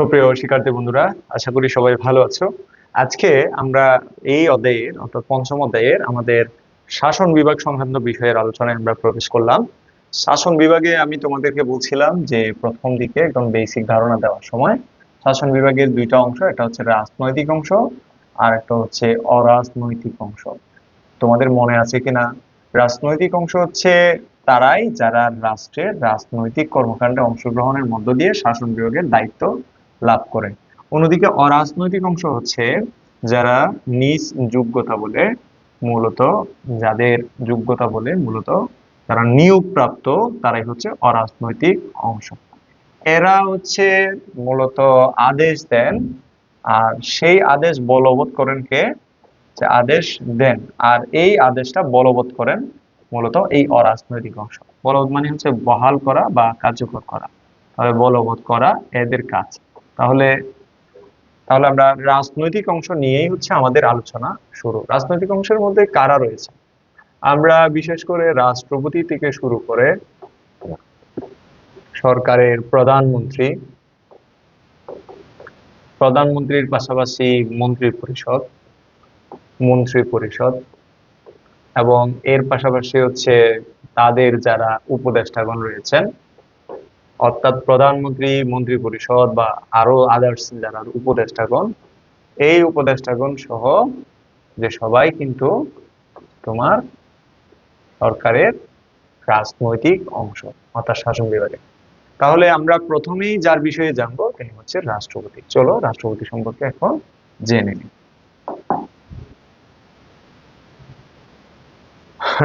সুপ্রিয় শিক্ষার্থী বন্ধুরা, আশা করি সবাই ভালো আছো। আজকে আমরা এই অধ্যায়ের, অর্থাৎ পঞ্চম অধ্যায়ের আমাদের শাসন বিভাগ সংক্রান্ত বিষয়ের আলোচনায় আমরা প্রবেশ করলাম। শাসন বিভাগে আমি তোমাদেরকে বলছিলাম যে, প্রথম দিকে একদম বেসিক ধারণা দেওয়ার সময় শাসন বিভাগের দুইটা অংশ, একটা হচ্ছে রাজনৈতিক অংশ আর একটা হচ্ছে অরাজনৈতিক অংশ। তোমাদের মনে আছে কিনা? রাজনৈতিক অংশ হচ্ছে তারাই যারা রাষ্ট্রের রাজনৈতিক কর্মকাণ্ডে অংশগ্রহণের মধ্য দিয়ে শাসন বিভাগের দায়িত্ব লাভ করে। অন্যদিকে অরাজনৈতিক অংশ হচ্ছে যারা নিজ যোগ্যতা বলে মূলত, যাদের যোগ্যতা বলে মূলত যারা নিয়োগপ্রাপ্ত, তারাই হচ্ছে অরাজনৈতিক অংশ। এরা হচ্ছে মূলত আদেশ দেন, আর সেই আদেশ বলবৎ করেন কে? যে আদেশ দেন। আর এই আদেশটা বলবৎ করেন মূলত এই অরাজনৈতিক অংশ। বলবৎ মানে হচ্ছে বহাল করা বা কার্যকর করা। তাহলে বলবৎ করা এদের কাজ। তাহলে তাহলে আমরা রাজনৈতিক অংশ নিয়েই হচ্ছে আমাদের আলোচনা শুরু। রাজনৈতিক অংশের মধ্যে কারা রয়েছে? আমরা বিশেষ করে রাষ্ট্রপতি থেকে শুরু করে সরকারের প্রধানমন্ত্রী, প্রধানমন্ত্রীর পাশাপাশি মন্ত্রী পরিষদ মন্ত্রী পরিষদ এবং এর পাশাপাশি হচ্ছে তাদের যারা উপদেষ্টাগণ রয়েছেন অর্থাৎ প্রধানমন্ত্রী মন্ত্রী পরিষদ বা আরও আদার্স যারা উপদেষ্টাগণ, এই উপদেষ্টাগণ সহ যে সবাই কিন্তু তোমার সরকারের রাজনৈতিক অংশ, অর্থাৎ শাসন বিভাগে। তাহলে আমরা প্রথমেই যার বিষয়ে জানব তিনি হচ্ছে রাষ্ট্রপতি। চলো রাষ্ট্রপতি সম্পর্কে এখন জেনে নিই।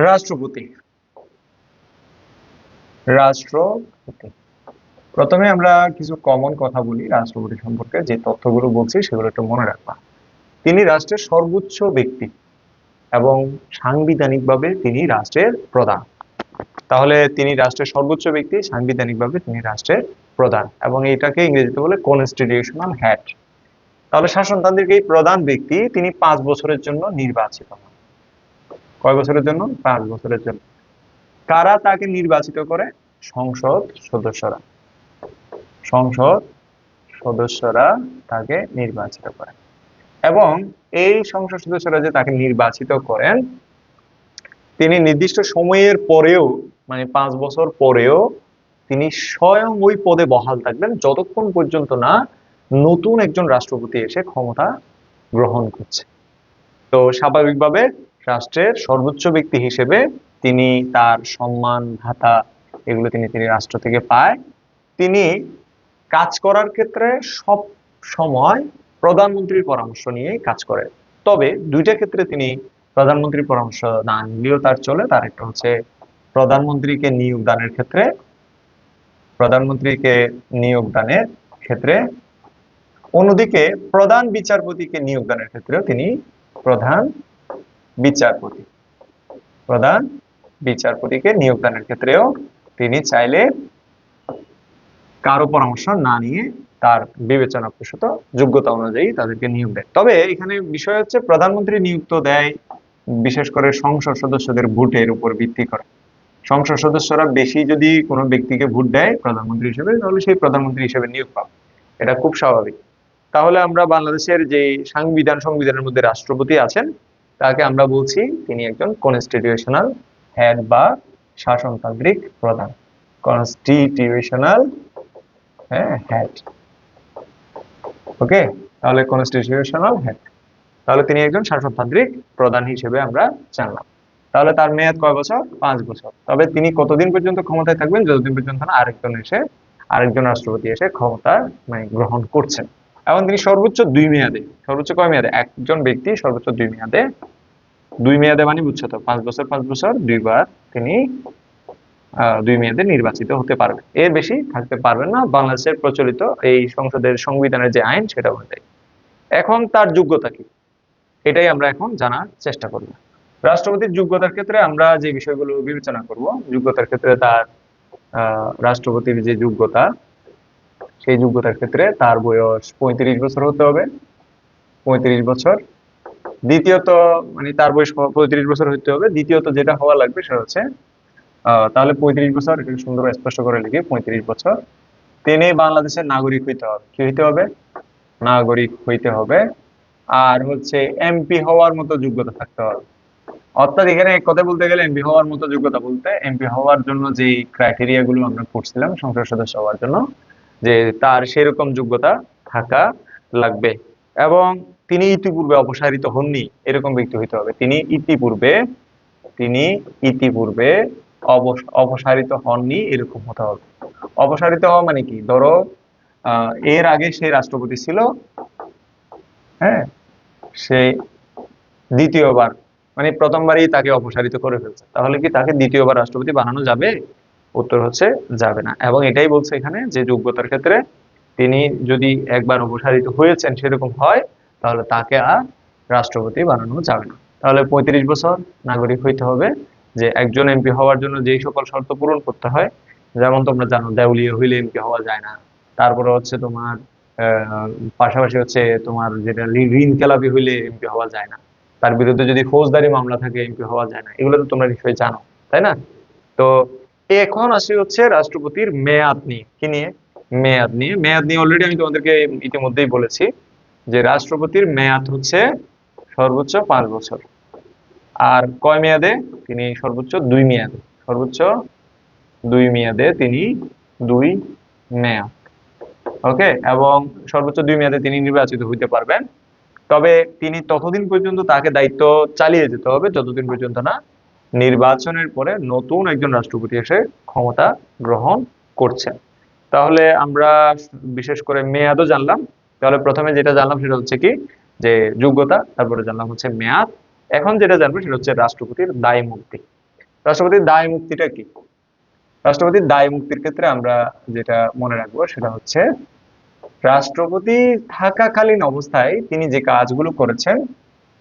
রাষ্ট্রপতি। রাষ্ট্রপতি। প্রথমে আমরা কিছু কমন কথা বলি রাষ্ট্রপতি সম্পর্কে, যে তথ্যগুলো বলছি সেগুলো একটু মনে রাখবা। তিনি রাষ্ট্রের সর্বোচ্চ ব্যক্তি এবং সাংবিধানিকভাবে তিনি রাষ্ট্রের প্রধান। তাহলে তিনি রাষ্ট্রের সর্বোচ্চ ব্যক্তি, সাংবিধানিকভাবে তিনি রাষ্ট্রের প্রধান এবং এটাকে ইংরেজিতে বলে কনস্টিটিউশনাল হ্যাট তাহলে শাসনতান্ত্রিক এই প্রধান ব্যক্তি তিনি পাঁচ বছরের জন্য নির্বাচিত হন। কয় বছরের জন্য? পাঁচ বছরের জন্য। কারা তাকে নির্বাচিত করে? সংসদ সদস্যরা। সংসদ সদস্যরা তাকে নির্বাচিত করে এবং এই সংসদ সদস্যরা যে তাকে নির্বাচিত করেন, তিনি নির্দিষ্ট সময়ের পরেও মানে পাঁচ বছর পরেও তিনি স্বয়ং ওই পদে বহাল থাকবেন যতক্ষণ পর্যন্ত না নতুন একজন রাষ্ট্রপতি এসে ক্ষমতা গ্রহণ করছে। তো স্বাভাবিকভাবে রাষ্ট্রের সর্বোচ্চ ব্যক্তি হিসেবে তিনি তার সম্মান, ভাতা, এগুলো তিনি তিনি রাষ্ট্র থেকে পায়। তিনি কাজ করার ক্ষেত্রে সব সময় প্রধানমন্ত্রীর পরামর্শ নিয়ে কাজ করে। তবে দুইটা ক্ষেত্রে তিনি প্রধানমন্ত্রীর পরামর্শ না নিলেও তার চলে। তার একটা হচ্ছে প্রধানমন্ত্রীকে নিয়োগ দানের ক্ষেত্রে, প্রধানমন্ত্রীকে নিয়োগ দানের ক্ষেত্রে, অন্যদিকে প্রধান বিচারপতিকে নিয়োগ দানের ক্ষেত্রেও তিনি প্রধান বিচারপতি। প্রধান বিচারপতিকে নিয়োগ দানের ক্ষেত্রেও তিনি চাইলে কারও পরামর্শ না নিয়ে তার বিবেচনা প্রসূত যোগ্যতা অনুযায়ী তাদেরকে নিয়োগ দেয়। তবে এখানে বিষয় হচ্ছে, প্রধানমন্ত্রী নিযুক্ত দেয় বিশেষ করে সংসদ সদস্যদের ভোটের উপর ভিত্তি করে। সংসদ সদস্যরা বেশি যদি কোনো ব্যক্তিকে ভোট দেয় প্রধানমন্ত্রী হিসেবে, তাহলে সেই প্রধানমন্ত্রী হিসেবে নিয়োগ পাবে। এটা খুব স্বাভাবিক। তাহলে আমরা বাংলাদেশের যে সাংবিধান, সংবিধানের মধ্যে রাষ্ট্রপতি আছেন, তাকে আমরা বলছি তিনি একজন কনস্টিটিউশনাল হেড বা শাসনতান্ত্রিক প্রধান। কনস্টিটিউশনাল হ্যাঁ ওকে তাহলে কনস্টিটিউশনাল হেড তাহলে তিনি একজন শাসনতান্ত্রিক প্রধান হিসেবে আমরা জানলাম। তাহলে তার মেয়াদ কয় বছর? পাঁচ বছর। তবে তিনি কতদিন পর্যন্ত ক্ষমতায় থাকবেন? যতদিন পর্যন্ত না আরেকজন এসে, আরেকজন রাষ্ট্রপতি এসে ক্ষমতা মানে গ্রহণ করছেন। এবং তিনি সর্বোচ্চ দুই মেয়াদে। সর্বোচ্চ কয় মেয়াদে? একজন ব্যক্তি সর্বোচ্চ দুই মেয়াদে। দুই মেয়াদে মানে বুঝছ তো? পাঁচ বছর পাঁচ বছর, দুইবার তিনি দুই মেয়াদে নির্বাচিত হতে পারবে। এর বেশি থাকতে পারবেন না। বাংলাদেশের প্রচলিত এই সংসদের সংবিধানের যে আইন, সেটা অনুযায়ী এখন তার যোগ্যতা কি? এটাই আমরা এখন জানার চেষ্টা করব। রাষ্ট্রপতির যোগ্যতার ক্ষেত্রে আমরা যে বিষয়গুলো বিবেচনা করব, যোগ্যতার ক্ষেত্রে তার রাষ্ট্রপতির যে যোগ্যতা, সেই যোগ্যতার ক্ষেত্রে তার বয়স পঁয়ত্রিশ বছর হতে হবে। পঁয়ত্রিশ বছর। দ্বিতীয়ত মানে তার বয়স পঁয়ত্রিশ বছর হতে হবে। দ্বিতীয়ত যেটা হওয়া লাগবে সেটা হচ্ছে তাহলে পঁয়ত্রিশ বছর এটা সুন্দর স্পষ্ট করে লিখি, পঁয়ত্রিশ বছর। তিনি বাংলাদেশের নাগরিক হইতে হবে। কি হইতে হবে? নাগরিক হইতে হবে। আর হচ্ছে এমপি হওয়ার মতো যোগ্যতা থাকতে হবে। অর্থাৎ এখানে এক কথা বলতে গেলে এমপি হওয়ার মতো যোগ্যতা বলতে এমপি হওয়ার জন্য যে ক্রাইটেরিয়া গুলো আমরা করছিলাম সংসদ সদস্য হওয়ার জন্য, যে তার সেরকম যোগ্যতা থাকা লাগবে। এবং তিনি ইতিপূর্বে অপসারিত হননি, এরকম ব্যক্তি হইতে হবে। তিনি ইতিপূর্বে তিনি ইতিপূর্বে অপসারিত হননি এরকম হতে হবে। অপসারিত হওয়া মানে কি? ধরো এর আগে সে রাষ্ট্রপতি ছিল হ্যাঁ? সে দ্বিতীয়বার মানে প্রথমবারই তাকে অপসারিত করে ফেলছে। তাহলে কি তাকে দ্বিতীয়বার রাষ্ট্রপতি বানানো যাবে? উত্তর হচ্ছে যাবে না। এবং এটাই বলছে এখানে যে যোগ্যতার ক্ষেত্রে তিনি যদি একবার অপসারিত হয়েছেন সেরকম হয়, তাহলে তাকে আর রাষ্ট্রপতি বানানো যাবে না। তাহলে পঁয়ত্রিশ বছর নাগরিক হইতে হবে। যে একজন এমপি হওয়ার জন্য যেই সকল শর্ত পূরণ করতে হয়, যেমন তোমরা জানো দেউলিয়া হইলে এমপি হওয়া যায় না। তারপরে হচ্ছে তোমার পাশাপাশি হচ্ছে তোমার যেটা ঋণ- খেলাপি হইলে এমপি হওয়া যায় না। তার বিরুদ্ধে যদি ফৌজদারি মামলা থাকে এমপি হওয়া যায় না। এগুলো তো তোমরা নিশ্চয়ই জানো, তাই না? তো এখন আসি হচ্ছে রাষ্ট্রপতির মেয়াদ নিয়ে। কি নিয়ে? মেয়াদ নিয়ে। মেয়াদ নিয়ে অলরেডি আমি তোমাদেরকে ইতিমধ্যেই বলেছি যে রাষ্ট্রপতির মেয়াদ হচ্ছে সর্বোচ্চ পাঁচ বছর। আর কয় মেয়াদে? তিনি সর্বোচ্চ দুই মেয়াদে। সর্বোচ্চ দুই মেয়াদে তিনি দুই মেয়াদ। ওকে এবং সর্বোচ্চ দুই মেয়াদে তিনি নির্বাচিত হইতে পারবেন। তবে তিনি ততদিন পর্যন্ত তাকে দায়িত্ব চালিয়ে যেতে হবে, যতদিন পর্যন্ত না নির্বাচনের পরে নতুন একজন রাষ্ট্রপতি এসে ক্ষমতা গ্রহণ করছেন তাহলে আমরা বিশেষ করে মেয়াদও জানলাম। তাহলে প্রথমে যেটা জানলাম সেটা হচ্ছে কি? যে যোগ্যতা, তারপরে জানলাম হচ্ছে মেয়াদ। এখন যেটা জানব সেটা হচ্ছে রাষ্ট্রপতির দায় মুক্তি রাষ্ট্রপতির দায় মুক্তিটা কি? রাষ্ট্রপতির দায় মুক্তির ক্ষেত্রে আমরা যেটা মনে রাখব সেটা হচ্ছে, রাষ্ট্রপতি থাকাকালীন অবস্থায় তিনি যে কাজগুলো করেছেন,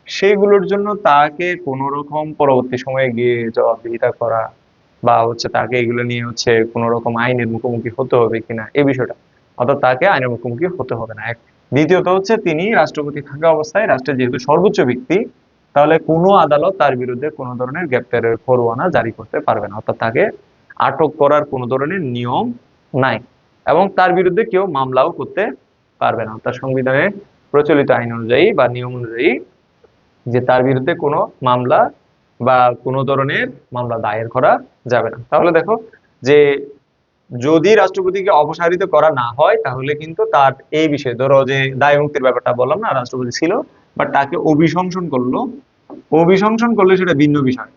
সেগুলোর জন্য তাকে কোনো রকম পরবর্তী সময়ে গিয়ে জবাবদিহিতা করা বা হচ্ছে তাকে এগুলো নিয়ে হচ্ছে কোনো রকম আইনের মুখোমুখি হতে হবে কিনা এই বিষয়টা। অর্থাৎ তাকে আইনের মুখোমুখি হতে হবে না। এক, দ্বিতীয়ত হচ্ছে তিনি রাষ্ট্রপতি থাকা অবস্থায় রাষ্ট্রের যেহেতু সর্বোচ্চ ব্যক্তি তাহলে কোনো আদালত তার বিরুদ্ধে কোনো ধরনের গ্রেপ্তারের পরোয়ানা জারি করতে পারবে না। অর্থাৎ তাকে আটক করার কোনো ধরনের নিয়ম নাই এবং তার বিরুদ্ধে কেউ মামলাও করতে পারবে না। অর্থাৎ সংবিধানে প্রচলিত আইন অনুযায়ী বা নিয়ম অনুযায়ী যে তার বিরুদ্ধে কোনো মামলা বা কোনো ধরনের মামলা দায়ের করা যাবে না। তাহলে দেখো যে যদি রাষ্ট্রপতিকে অপসারিত করা না হয়, তাহলে কিন্তু তার এই বিষয়ে ধরো যে দায় মুক্তির ব্যাপারটা বললাম না, রাষ্ট্রপতি ছিল বাট তাকে অভিশংসন করল। অভিশংসন করলে সেটা ভিন্ন বিষয়।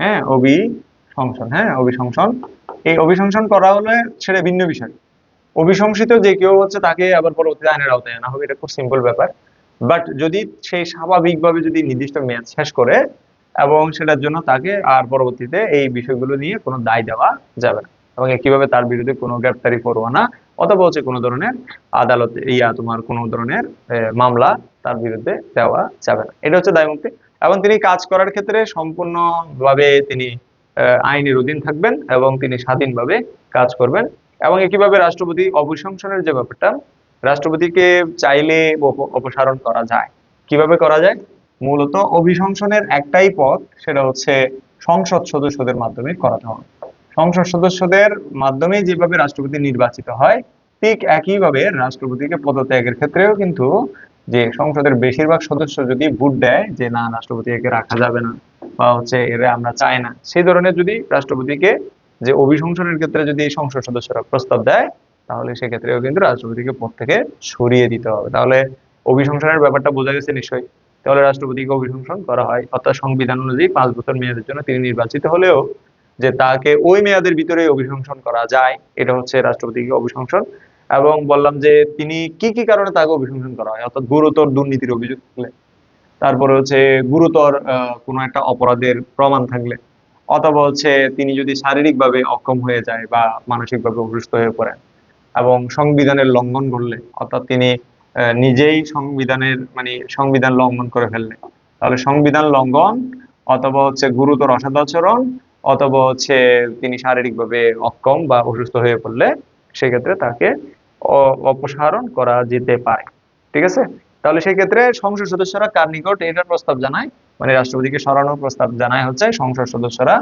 হ্যাঁ অভিশংসন হ্যাঁ অভিশংসন। এই অভিশংসন করা হলে সেটা ভিন্ন বিষয়। অভিশংসিত যে কেউ হচ্ছে তাকে আবার পরবর্তীতে আইনের আওতায় আনা হবে, এটা খুব সিম্পল ব্যাপার। বাট যদি সেই স্বাভাবিকভাবে যদি নির্দিষ্ট মেয়াদ শেষ করে এবং সেটার জন্য তাকে আর পরবর্তীতে এই বিষয়গুলো নিয়ে কোনো দায় দেওয়া যাবে না। এবং একইভাবে তার বিরুদ্ধে কোনো গ্রেপ্তারি পরোয়ানা অথবা হচ্ছে কোনো ধরনের আদালত ইয়া তোমার কোনো ধরনের মামলা তার বিরুদ্ধে দেওয়া যাবে না। এটা হচ্ছে দায়মুক্তি। এবং তিনি কাজ করার ক্ষেত্রে সম্পূর্ণভাবে তিনি আইনের অধীন থাকবেন এবং তিনি স্বাধীনভাবে কাজ করবেন। এবং একইভাবে রাষ্ট্রপতি অভিশংসনের যে ব্যাপারটা, রাষ্ট্রপতিকে চাইলে অপসারণ করা যায়। কীভাবে করা যায়? মূলত অভিশংসনের একটাই পথ, সেটা হচ্ছে সংসদ সদস্যদের মাধ্যমে করাতে হবে। সংসদ সদস্যদের মাধ্যমে যেভাবে রাষ্ট্রপতি নির্বাচিত হয়, ঠিক একইভাবে রাষ্ট্রপতিকে পদত্যাগের ক্ষেত্রেও কিন্তু যে সংসদের বেশিরভাগ সদস্য যদি ভোট দেয় যে না, রাষ্ট্রপতি একে রাখা যাবে না বা হচ্ছে এরা আমরা চাই না, সেই ধরনের যদি রাষ্ট্রপতিকে যে অভিশংসনের ক্ষেত্রে যদি এই সংসদ সদস্যরা প্রস্তাব দেয়, তাহলে সেক্ষেত্রেও কিন্তু রাষ্ট্রপতিকে পদ থেকে সরিয়ে দিতে হবে। তাহলে অভিশংসনের ব্যাপারটা বোঝা গেছে নিশ্চয়ই। তাহলে রাষ্ট্রপতিকে অভিশংসন করা হয়, অর্থাৎ সংবিধান অনুযায়ী পাঁচ বছর মেয়াদের জন্য তিনি নির্বাচিত হলেও যে তাকে ওই মেয়াদের ভিতরে অভিশংসন করা যায়, এটা হচ্ছে রাষ্ট্রপতিকে অভিশংসন। এবং বললাম যে তিনি কি কি কারণে তাকে অভিশংসন করা হয়, অর্থাৎ গুরুতর দুর্নীতির অভিযোগ থাকলে। তারপরে হচ্ছে গুরুতর কোনো একটা অপরাধের প্রমাণ থাকলে। অথবা হচ্ছে তিনি যদি শারীরিকভাবে অক্ষম হয়ে যায় বা মানসিকভাবে অসুস্থ হয়ে পড়েন এবং সংবিধানের লঙ্ঘন করলে, অর্থাৎ তিনি নিজেই সংবিধানের মানে সংবিধান লঙ্ঘন করে ফেললে, তাহলে সংবিধান লঙ্ঘন অথবা হচ্ছে গুরুতর অসদাচরণ অথবা হচ্ছে তিনি শারীরিকভাবে অক্ষম বা অসুস্থ হয়ে পড়লে সেক্ষেত্রে তাকে অপসারণ করা যেতে পারে। ঠিক আছে? তাহলে সেই ক্ষেত্রে সংসদ সদস্যরা কার নিকট এটার প্রস্তাব জানায়? মানে রাষ্ট্রপতিকে সরানোর প্রস্তাব জানায় হচ্ছে সংসদ সদস্যরা।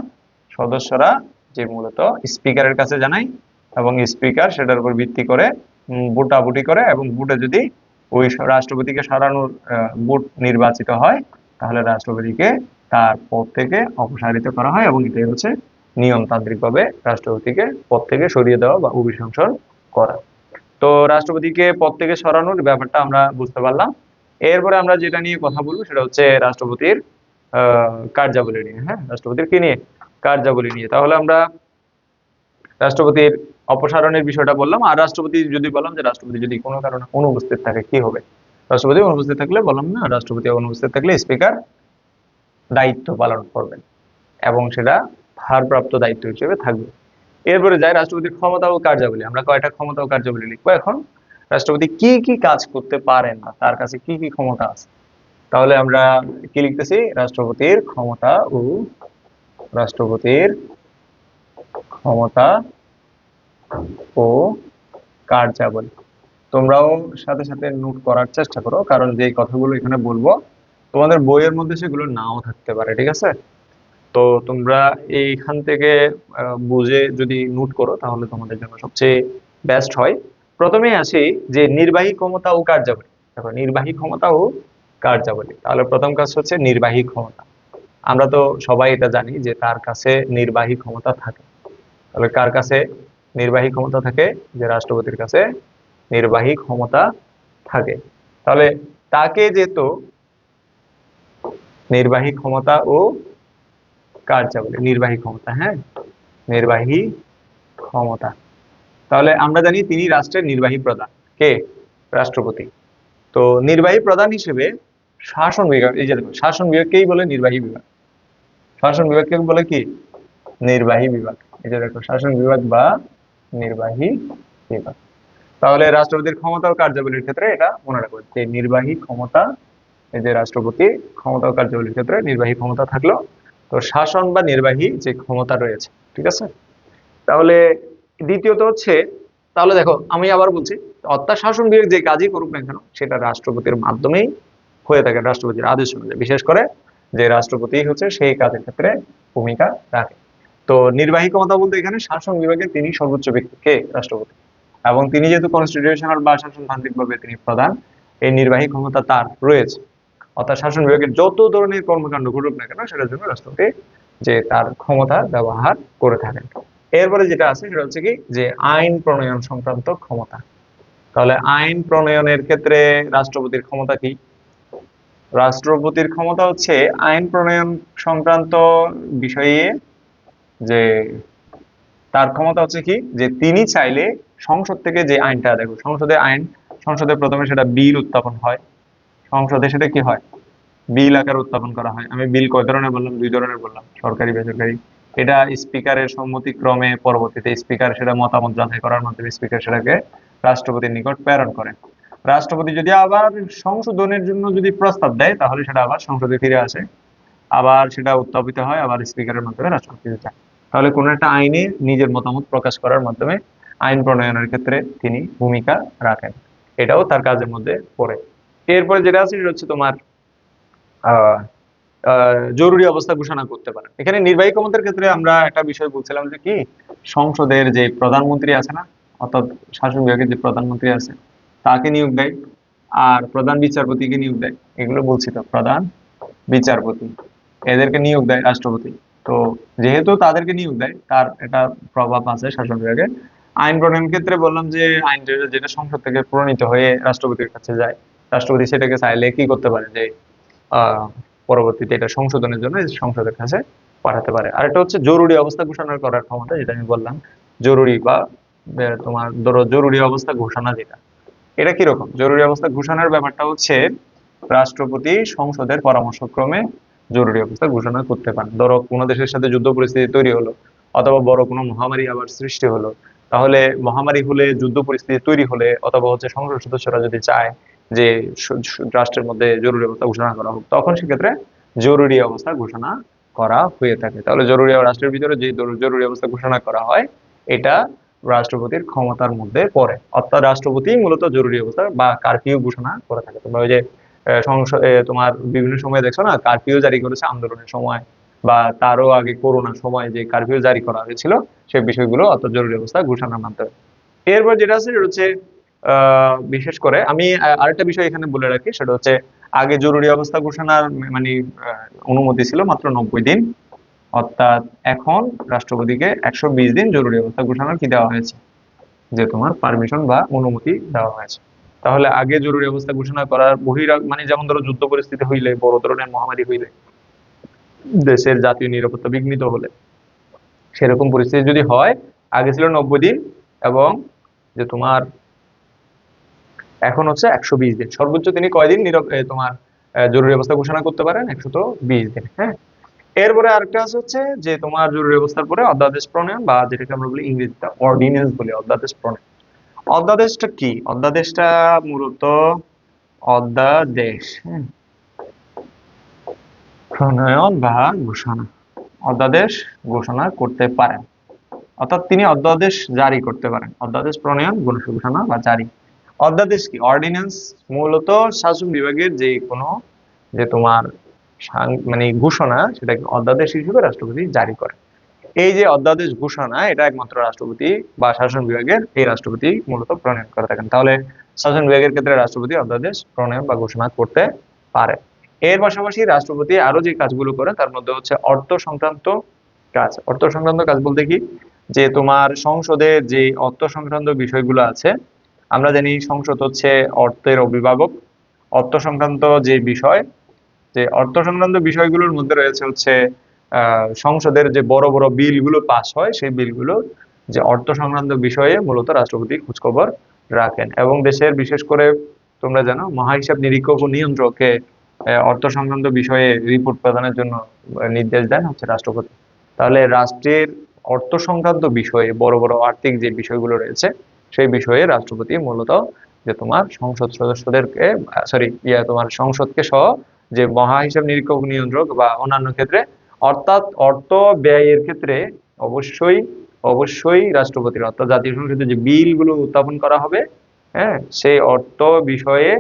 সদস্যরা যে মূলত স্পিকারের কাছে জানায় এবং স্পিকার সেটার উপর ভিত্তি করে ভোটাভুটি করে এবং ভোটে যদি ওই রাষ্ট্রপতিকে সরানোর ভোট নির্বাচিত হয়, তাহলে রাষ্ট্রপতিকে তার পদ থেকে অপসারিত করা হয় এবং এটাই হচ্ছে নিয়মতান্ত্রিকভাবে রাষ্ট্রপতিকে পদ থেকে সরিয়ে দেওয়া বা অভিশংসন করা। তো রাষ্ট্রপতিকে পদ থেকে সরানোর ব্যাপারটা আমরা বুঝতে পারলাম। এরপরে আমরা যেটা নিয়ে কথা বলব সেটা হচ্ছে রাষ্ট্রপতির কার্যাবলী নিয়ে হ্যাঁ? রাষ্ট্রপতির কি নিয়ে? কার্যাবলী নিয়ে। তাহলে আমরা রাষ্ট্রপতির অপসারণের বিষয়টা বললাম। আর রাষ্ট্রপতি যদি বললাম যে রাষ্ট্রপতি যদি কোনো কারণে অনুপস্থিত থাকে, কি হবে? রাষ্ট্রপতি অনুপস্থিত থাকলে বললাম না। রাষ্ট্রপতি অনুপস্থিত থাকলে স্পিকার দায়িত্ব পালন করবেন এবং সেটা ভারপ্রাপ্ত দায়িত্ব হিসেবে থাকবে। এরপরে যায় রাষ্ট্রপতির ক্ষমতা ও কার্যাবলী। আমরা কয়টা ক্ষমতা ও কার্যাবলী লিখব এখন? রাষ্ট্রপতি কি কি কাজ করতে পারেন না, তার কাছে কি কি ক্ষমতা আছে? তাহলে আমরা কি লিখতেছি? রাষ্ট্রপতির ক্ষমতা ও রাষ্ট্রপতির ক্ষমতা ও কার্যাবলী। তোমরাও সাথে সাথে নোট করার চেষ্টা করো, কারণ যে কথাগুলো এখানে বলব তোমাদের বইয়ের মধ্যে সেগুলো নাও থাকতে পারে, ঠিক আছে? তো তোমরা এইখান থেকে বুঝে যদি নোট করো, তাহলে তোমাদের জন্য সবচেয়ে বেস্ট হয়। প্রথমে আসি যে নির্বাহী ক্ষমতা ও কার্যাবলী। দেখো, নির্বাহী ক্ষমতা ও কার্যাবলী। তাহলে প্রথম কাজ হচ্ছে নির্বাহী ক্ষমতা। আমরা তো সবাই এটা জানি যে তার কাছে নির্বাহী ক্ষমতা থাকে। তাহলে কার কাছে নির্বাহী ক্ষমতা থাকে? যে রাষ্ট্রপতির কাছে নির্বাহী ক্ষমতা থাকে। তাহলে তাকে যেহেতু নির্বাহী ক্ষমতা ও কার্যাবলী নির্বাহী ক্ষমতা হ্যাঁ? নির্বাহী ক্ষমতা। তাহলে আমরা জানি তিনি রাষ্ট্রের নির্বাহী প্রধান। কে? রাষ্ট্রপতি। তো নির্বাহী প্রধান হিসেবে শাসন বিভাগ এই যে দেখো, শাসন বিভাগকেই বলে নির্বাহী বিভাগ। শাসন বিভাগকে বলে কি? নির্বাহী বিভাগ। এই যে দেখো শাসন বিভাগ বা নির্বাহী বিভাগ। তাহলে রাষ্ট্রপতির ক্ষমতা ও কার্যাবলীর ক্ষেত্রে এটা মনে রাখবে যে নির্বাহী ক্ষমতা যে রাষ্ট্রপতি ক্ষমতা কার্যাবলীর ক্ষেত্রে নির্বাহী ক্ষমতা থাকল, তো শাসন বা নির্বাহী যে ক্ষমতা রয়েছে, ঠিক আছে? তাহলে দ্বিতীয়ত হচ্ছে, তাহলে দেখো, আমি আবার বলছি অর্থাৎ শাসন বিভাগ যে কাজই করুক না কেন, সেটা রাষ্ট্রপতির মাধ্যমেই হয়ে থাকে, রাষ্ট্রপতির আদেশ অনুযায়ী। বিশেষ করে যে রাষ্ট্রপতি হচ্ছে সেই কাজের ক্ষেত্রে ভূমিকা রাখে। তো নির্বাহী ক্ষমতা বলতে এখানে শাসন বিভাগের তিনি সর্বোচ্চ ব্যক্তি, কে? রাষ্ট্রপতি। এবং তিনি যেহেতু কনস্টিটিউশনাল বা শাসনতান্ত্রিকভাবে তিনি প্রধান, এই নির্বাহী ক্ষমতা তার রয়েছে। অর্থাৎ শাসন বিভাগের যত ধরনের কর্মকাণ্ড ঘটুক না কেন, সেটার জন্য রাষ্ট্রপতি যে তার ক্ষমতা ব্যবহার করে থাকেন। এরপরে যেটা আছে, সেটা হচ্ছে কি, যে আইন প্রণয়ন সংক্রান্ত ক্ষমতা। তাহলে আইন প্রণয়নের ক্ষেত্রে রাষ্ট্রপতির ক্ষমতা কি? রাষ্ট্রপতির ক্ষমতা হচ্ছে আইন প্রণয়ন সংক্রান্ত বিষয়ে যে তার ক্ষমতা হচ্ছে কি, যে তিনি চাইলে সংসদ থেকে যে আইনটা দেখো সংসদে আইন, সংসদে প্রথমে সেটা বিল উত্থাপন হয়। সংসদে সেটা কি হয়? বিল আকার উত্থাপন করা হয়। আমি বিল কয় ধরনের বললাম? দুই ধরনের বললাম, সরকারি, বেসরকারি। এটা স্পিকারের সম্মতিক্রমে পরবর্তীতে স্পিকার সেটা মতামত যাচাই করার মাধ্যমে স্পিকার সেটাকে রাষ্ট্রপতির নিকট প্রেরণ করেন রাষ্ট্রপতি যদি আবার সংশোধনের জন্য যদি প্রস্তাব দেয়, তাহলে সেটা আবার সংসদে ফিরে আসে। আবার সেটা উত্থাপিত হয়, আবার স্পিকারের মাধ্যমে রাষ্ট্রপতিতে যায়। তাহলে কোনো একটা আইনে নিজের মতামত প্রকাশ করার মাধ্যমে আইন প্রণয়নের ক্ষেত্রে তিনি ভূমিকা রাখেন। এটাও তার কাজের মধ্যে পড়ে। এরপরে যেটা আছে সেটা হচ্ছে তোমার জরুরি অবস্থা ঘোষণা করতে পারে। এখানে নির্বাহী ক্ষমতার ক্ষেত্রে আমরা একটা বিষয় বলছিলাম যে কি, সংসদের যে প্রধানমন্ত্রী আছে না, অর্থাৎ শাসন বিভাগের যে প্রধানমন্ত্রী আছে, তাকে নিয়োগ দেয়, আর প্রধান বিচারপতিকে নিয়োগ দেয়। এগুলো বলছি তো, প্রধান বিচারপতি, এদেরকে নিয়োগ দেয় রাষ্ট্রপতি। তো যেহেতু তাদেরকে নিয়োগ দেয়, তার একটা প্রভাব আছে শাসন বিভাগে। আইন প্রণয়ন ক্ষেত্রে বললাম যে, আইন যেটা সংসদ থেকে প্রণীত হয়ে রাষ্ট্রপতির কাছে যায়। রাষ্ট্রপতি সেটাকে চাইলে কি করতে পারে যে পরবর্তীতে এটা সংশোধনের জন্য সংসদের কাছে পাঠাতে পারে। আর এটা হচ্ছে জরুরি অবস্থা ঘোষণা করার ক্ষমতা, যেটা আমি বললাম, জরুরি বা তোমার ধরো জরুরি অবস্থা ঘোষণা যেটা। এটা কীরকম? জরুরি অবস্থা ঘোষণার ব্যাপারটা হচ্ছে, রাষ্ট্রপতি সংসদের পরামর্শক্রমে জরুরি অবস্থা ঘোষণা করতে পারেন। ধরো কোনো দেশের সাথে যুদ্ধ পরিস্থিতি তৈরি হলো, অথবা বড় কোনো মহামারী আবার সৃষ্টি হলো, তাহলে মহামারী হলে যুদ্ধ পরিস্থিতি তৈরি হলে, অথবা হচ্ছে সংসদ সদস্যরা যদি চায় যে সু- সু- রাষ্ট্রের মধ্যে জরুরি অবস্থা ঘোষণা করা হোক তখন সেক্ষেত্রে জরুরি অবস্থা ঘোষণা করা হয়ে থাকে। তাহলে জরুরি রাষ্ট্রের ভিতরে যে জরুরি অবস্থা ঘোষণা করা হয় এটা রাষ্ট্রপতির ক্ষমতার মধ্যে পড়ে। অর্থাৎ রাষ্ট্রপতি মূলত জরুরি অবস্থা বা কারফিউ ঘোষণা করে থাকে। তোমরা ওই যে আহ, সংস- এ, তোমার বিভিন্ন সময় দেখছ না কারফিউ জারি করেছে আন্দোলনের সময় বা তারও আগে করোনা সময় যে কারফিউ জারি করা হয়েছিল সেই বিষয়গুলো অত জরুরি অবস্থা ঘোষণার মাধ্যমে। এরপর যেটা আছে সেটা হচ্ছে বিশেষ করে আমি আরেকটা বিষয় এখানে বলে রাখি, সেটা হচ্ছে আগে জরুরি অবস্থা ঘোষণার মানে অনুমতি ছিল মাত্র নব্বই দিন। অর্থাৎ এখন রাষ্ট্রপতিকে একশো বিশ দিন জরুরি অবস্থা ঘোষণার কি দেওয়া হয়েছে? যে তোমার পারমিশন বা অনুমতি দেওয়া হয়েছে। তাহলে আগে জরুরি অবস্থা ঘোষণা করার বহির মানে যেমন ধরো যুদ্ধ পরিস্থিতি হইলে, বড় ধরনের মহামারী হইলে, দেশের জাতীয় নিরাপত্তা বিঘ্নিত হলে, সেরকম পরিস্থিতি যদি হয়, আগে ছিল নব্বই দিন এবং যে তোমার এখন হচ্ছে একশো বিশ দিন। সর্বোচ্চ তিনি কয়দিন তোমার জরুরি অবস্থা ঘোষণা করতে পারেন? একশত বিশ দিন হ্যাঁ? এরপরে আরেকটা হচ্ছে যে তোমার জরুরি অবস্থার পরে অধ্যাদেশ প্রণয়ন বা যেটাকে আমরা বলি ইংরেজিতে অর্ডিন্যান্স বলি, অধ্যাদেশ প্রণয়ন। অধ্যাদেশটা কি? অধ্যাদেশটা মূলত অধ্যাদেশ হ্যাঁ? প্রণয়ন বা ঘোষণা। অধ্যাদেশ ঘোষণা করতে পারেন। অর্থাৎ তিনি অধ্যাদেশ জারি করতে পারেন। অধ্যাদেশ প্রণয়ন, ঘোষণা বা জারি। অধ্যাদেশ কি? অর্ডিন্যান্স মূলত শাসন বিভাগের যে কোনো যে তোমার মানে ঘোষণা সেটাকে অধ্যাদেশ হিসেবে রাষ্ট্রপতি জারি করে। এই যে অধ্যাদেশ ঘোষণা, এটা একমাত্র রাষ্ট্রপতি বা শাসন বিভাগের এই রাষ্ট্রপতি মূলত প্রণয়ন করে থাকেন। তাহলে শাসন বিভাগের ক্ষেত্রে রাষ্ট্রপতি অধ্যাদেশ, প্রণয়ন বা ঘোষণা করতে পারে। এর পাশাপাশি রাষ্ট্রপতি আরও যে কাজগুলো করে, তার মধ্যে হচ্ছে অর্থ সংক্রান্ত কাজ। অর্থ সংক্রান্ত কাজ বলতে কি? যে তোমার সংসদের যে অর্থ সংক্রান্ত বিষয়গুলো আছে আমরা জানি সংসদ হচ্ছে অর্থের অভিভাবক। অর্থ সংক্রান্ত যে বিষয়, যে অর্থ সংক্রান্ত বিষয়গুলোর মধ্যে রয়েছে হচ্ছে সংসদের যে বড় বড় বিলগুলো পাস হয়, সেই বিলগুলো যে অর্থ সংক্রান্ত বিষয়ে মূলত রাষ্ট্রপতি খোঁজখবর রাখেন। এবং দেশের বিশেষ করে তোমরা জানো, মহাহিসাব নিরীক্ষক ও নিয়ন্ত্রককে অর্থ সংক্রান্ত বিষয়ে রিপোর্ট প্রদানের জন্য নির্দেশ দেন হচ্ছে রাষ্ট্রপতি। তাহলে রাষ্ট্রের অর্থ সংক্রান্ত বিষয়ে বড় বড় আর্থিক যে বিষয়গুলো রয়েছে সেই বিষয়ে রাষ্ট্রপতি মূলত যে তোমার সংসদ সদস্যদেরকে সরি ইয়া তোমার সংসদকে সহ যে মহা হিসাব নিরীক্ষক নিয়ন্ত্রক বা অন্যান্য ক্ষেত্রে, অর্থাৎ অর্থ ব্যয়ের ক্ষেত্রে অবশ্যই অবশ্যই রাষ্ট্রপতির, অর্থাৎ জাতীয় সংসদে যে বিলগুলো উত্থাপন করা হবে হ্যাঁ সেই অর্থ বিষয়ে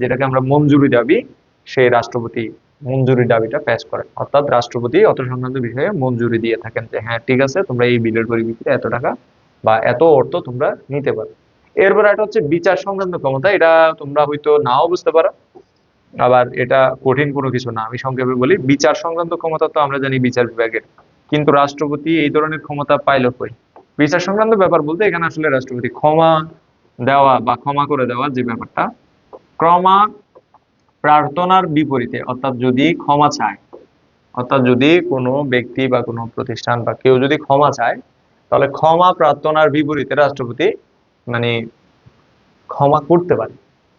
যেটাকে আমরা মঞ্জুরি দাবি, সেই রাষ্ট্রপতি মঞ্জুরি দাবিটা পেশ করেন। অর্থাৎ রাষ্ট্রপতি অর্থ সংক্রান্ত বিষয়ে মঞ্জুরি দিয়ে থাকেন যে হ্যাঁ ঠিক আছে, তোমরা এই বিলের পরিপ্রেক্ষিতে এত টাকা বা এত অর্থ তোমরা নিতে পারো। এরপর একটা হচ্ছে বিচার সংক্রান্ত ক্ষমতা, এটা তোমরা হয়তো নাও বুঝতে পারো। আবার এটা কঠিন কোনো কিছু না, আমি সংক্ষেপে বলি, বিচার সংক্রান্ত ক্ষমতা তো আমরা জানি বিচার বিভাগের, কিন্তু রাষ্ট্রপতি এই ধরনের ক্ষমতা পাইলো কই? বিচার সংক্রান্ত ব্যাপার বলতে এখানে আসলে রাষ্ট্রপতি ক্ষমা দেওয়া বা ক্ষমা করে দেওয়া যে ব্যাপারটা, ক্ষমা প্রার্থনার বিপরীতে, অর্থাৎ যদি ক্ষমা চায়, অর্থাৎ যদি কোনো ব্যক্তি বা কোনো প্রতিষ্ঠান বা কেউ যদি ক্ষমা চায় তাহলে ক্ষমা প্রার্থনার বিপরীতে রাষ্ট্রপতি মানে ক্ষমা করতে পারে।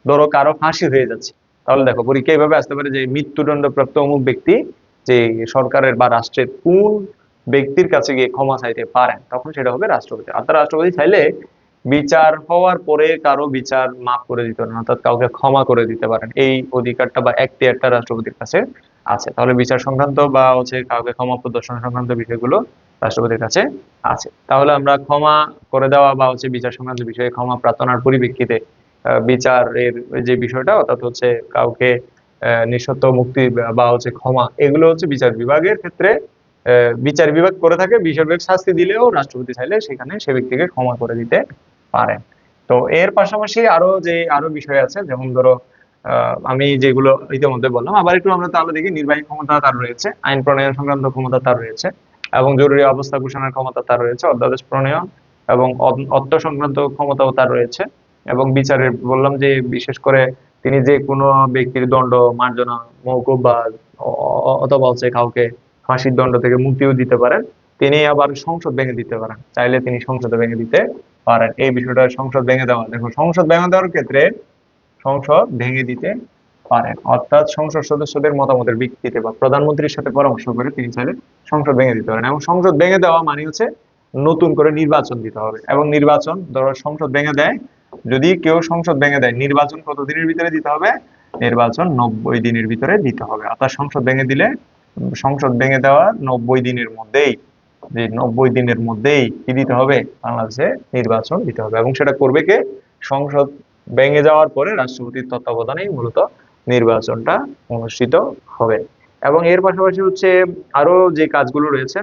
ধরো কারও ফাঁসি হয়ে যাচ্ছে। তাহলে দেখো, পরীক্ষা এইভাবে আসতে পারে যে মৃত্যুদণ্ডপ্রাপ্ত অমুক ব্যক্তি যে সরকারের বা রাষ্ট্রের কোন ব্যক্তির কাছে গিয়ে ক্ষমা চাইতে পারেন, তখন সেটা হবে রাষ্ট্রপতি। অর্থাৎ রাষ্ট্রপতি চাইলে বিচার হওয়ার পরে কারও বিচার মাফ করে দিতে পারেন, অর্থাৎ কাউকে ক্ষমা করে দিতে পারেন। এই অধিকারটা বা এখতিয়ারটা রাষ্ট্রপতির কাছে আছে। তাহলে বিচার সংক্রান্ত বা হচ্ছে কাউকে ক্ষমা প্রদর্শন সংক্রান্ত বিষয়গুলো রাষ্ট্রপতির কাছে আছে। তাহলে আমরা ক্ষমা করে দেওয়া বা হচ্ছে বিচার সংক্রান্ত বিষয়ে ক্ষমা প্রার্থনার পরিপ্রেক্ষিতে বিচারের যে বিষয়টা, অর্থাৎ হচ্ছে কাউকে নিঃশর্ত মুক্তি বা- হচ্ছে ক্ষমা, এগুলো হচ্ছে বিচার বিভাগের ক্ষেত্রে বিচার বিভাগ করে থাকে, বিচার বিভাগ শাস্তি দিলেও রাষ্ট্রপতি চাইলে সেখানে সে ব্যক্তিকে ক্ষমা করে দিতে পারেন তো এর পাশাপাশি আরও যে, আরও বিষয় আছে, যেমন ধরো আমি যেগুলো ইতিমধ্যে বললাম, আবার একটু আমরা তাহলে দেখি, নির্বাহী ক্ষমতা তার রয়েছে, আইন প্রণয়ন সংক্রান্ত ক্ষমতা তার রয়েছে। এবং জরুরি অবস্থা ঘোষণার ক্ষমতা তার রয়েছে, অধ্যাদেশ প্রণয়ন এবং অর্থ সংক্রান্ত ক্ষমতাও তার রয়েছে এবং বিচারের, বললাম যে বিশেষ করে তিনি যে কোনো ব্যক্তির দণ্ড, মার্জনা মৌকুব বা অথবা হচ্ছে কাউকে ফাঁসির দণ্ড থেকে মুক্তিও দিতে পারেন, তিনি আবার সংসদ ভেঙে দিতে পারেন। চাইলে তিনি সংসদে ভেঙে দিতে পারেন। এই বিষয়টা সংসদ ভেঙে দেওয়া। দেখো সংসদ ভেঙে দেওয়ার ক্ষেত্রে সংসদ ভেঙে দিতে পারেন। অর্থাৎ সংসদ সদস্যদের মতামতের ভিত্তিতে বা প্রধানমন্ত্রীর সাথে পরামর্শ করে তিনি চাইলে সংসদ ভেঙে দিতে পারেন। এবং সংসদ ভেঙে দেওয়া মানে হচ্ছে নতুন করে নির্বাচন দিতে হবে। এবং নির্বাচন ধরো সংসদ ভেঙে দেয়, যদি কেউ সংসদ ভেঙে দেয়, নির্বাচন কত দিনের ভিতরে দিতে হবে? নির্বাচন নব্বই দিনের ভিতরে দিতে হবে। অর্থাৎ সংসদ ভেঙে দিলে, সংসদ ভেঙে দেওয়া নব্বই দিনের মধ্যেই, যে নব্বই দিনের মধ্যেই কি দিতে হবে? বাংলাদেশে নির্বাচন দিতে হবে। এবং সেটা করবে কে? সংসদ ভেঙে যাওয়ার পরে রাষ্ট্রপতির তত্ত্বাবধানেই মূলত নির্বাচনটা অনুষ্ঠিত হবে। এবং এর পাশাপাশি হচ্ছে আরও যে কাজগুলো রয়েছে,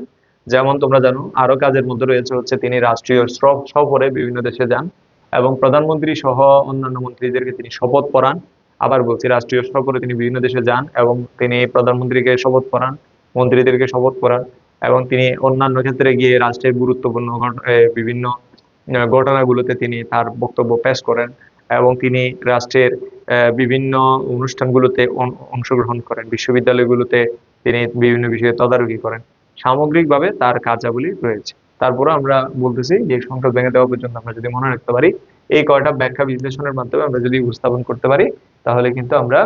যেমন তোমরা জানো, আরও কাজের মধ্যে রয়েছে হচ্ছে তিনি রাষ্ট্রীয় সফ- সফরে বিভিন্ন দেশে যান এবং প্রধানমন্ত্রী সহ অন্যান্য মন্ত্রীদেরকে তিনি শপথ পড়ান। আবার বলছি, রাষ্ট্রীয় সফরে তিনি বিভিন্ন দেশে যান এবং তিনি প্রধানমন্ত্রীকে শপথ পড়ান, মন্ত্রীদেরকে শপথ পড়ান এবং তিনি অন্যান্য ক্ষেত্রে গিয়ে রাষ্ট্রের গুরুত্বপূর্ণ বিভিন্ন ঘটনাগুলোতে তিনি তার বক্তব্য পেশ করেন। এবং তিনি রাষ্ট্রের বিভিন্ন অনুষ্ঠানগুলোতে অংশগ্রহণ করেন। বিশ্ববিদ্যালয়গুলোতে তিনি বিভিন্ন বিষয়ে তদারকি করেন। সামগ্রিকভাবে তার কার্যাবলী রয়েছে। তারপরে আমরা বলতেছি যে সংসদ ভেঙে দেওয়া পর্যন্ত আমরা যদি মনে রাখতে পারি, এই কয়টা ব্যাখ্যা বিশ্লেষণের মাধ্যমে আমরা যদি উপস্থাপন করতে পারি, তাহলে কিন্তু আমরা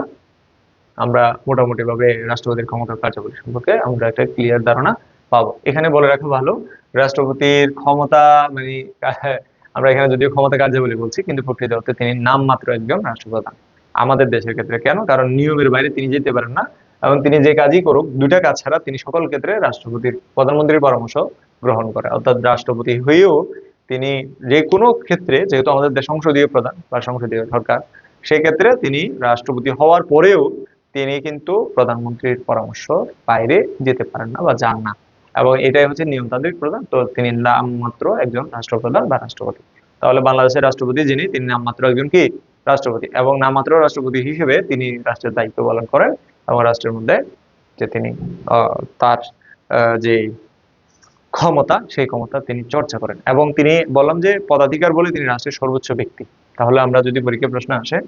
আমরা মোটামুটি ভাবে রাষ্ট্রপতির ক্ষমতার কার্যাবলী সম্পর্কে আমরা একটা ক্লিয়ার ধারণা পাবো। এখানে বলে রাখা ভালো, রাষ্ট্রপতির ক্ষমতা মানে আমরা এখানে যদিও ক্ষমতা কার্যাবলী বলছি, কিন্তু প্রকৃত অর্থে তিনি নামমাত্র একজন রাষ্ট্রপ্রধান। আমাদের দেশের ক্ষেত্রে কেন? কারণ নিয়মের বাইরে তিনি যেতে পারেন না, এবং তিনি যে কাজই করুক, দুইটা কাজ ছাড়া তিনি সকল ক্ষেত্রে রাষ্ট্রপতির, প্রধানমন্ত্রীর পরামর্শ গ্রহণ করে অর্থাৎ রাষ্ট্রপতি হয়েও তিনি যে কোনো ক্ষেত্রে, যেহেতু আমাদের দেশ সংসদীয় প্রধান বা সংসদীয় সরকার, সেক্ষেত্রে তিনি রাষ্ট্রপতি হওয়ার পরেও তিনি কিন্তু প্রধানমন্ত্রীর পরামর্শ বাইরে যেতে পারেন না বা যান না। এবং এটাই হচ্ছে নিয়মতান্ত্রিক প্রধান। তো তিনি নামমাত্র একজন রাষ্ট্রপ্রধান বা রাষ্ট্রপতি। তাহলে বাংলাদেশের রাষ্ট্রপতি যিনি, তিনি নামমাত্র একজন কি? রাষ্ট্রপতি। এবং নামমাত্র রাষ্ট্রপতি হিসেবে তিনি রাষ্ট্রের দায়িত্ব পালন করেন এবং রাষ্ট্রের মধ্যে যে তিনি তার যে ক্ষমতা, সেই ক্ষমতা তিনি চর্চা করেন। এবং তিনি বললাম যে পদাধিকার বলে তিনি রাষ্ট্রের সর্বোচ্চ ব্যক্তি। তাহলে আমরা যদি পরীক্ষা প্রশ্ন আসে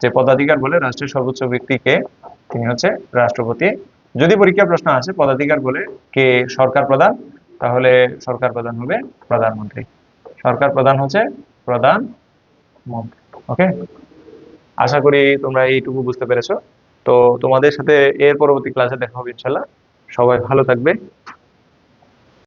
যে পদাধিকার বলে রাষ্ট্রের সর্বোচ্চ ব্যক্তিকে তিনি হচ্ছে রাষ্ট্রপতি যদি পরীক্ষা প্রশ্ন আসে, পদাধিকার বলে কে সরকার প্রধান, তাহলে সরকার প্রধান হবে প্রধানমন্ত্রী। সরকার প্রধান হচ্ছে প্রধান মন্ত্রী ওকে? আশা করি তোমরা এইটুকু বুঝতে পেরেছ। তো তোমাদের সাথে এর পরবর্তী ক্লাসে দেখা হবে ইনশাল্লাহ সবাই ভালো থাকবে।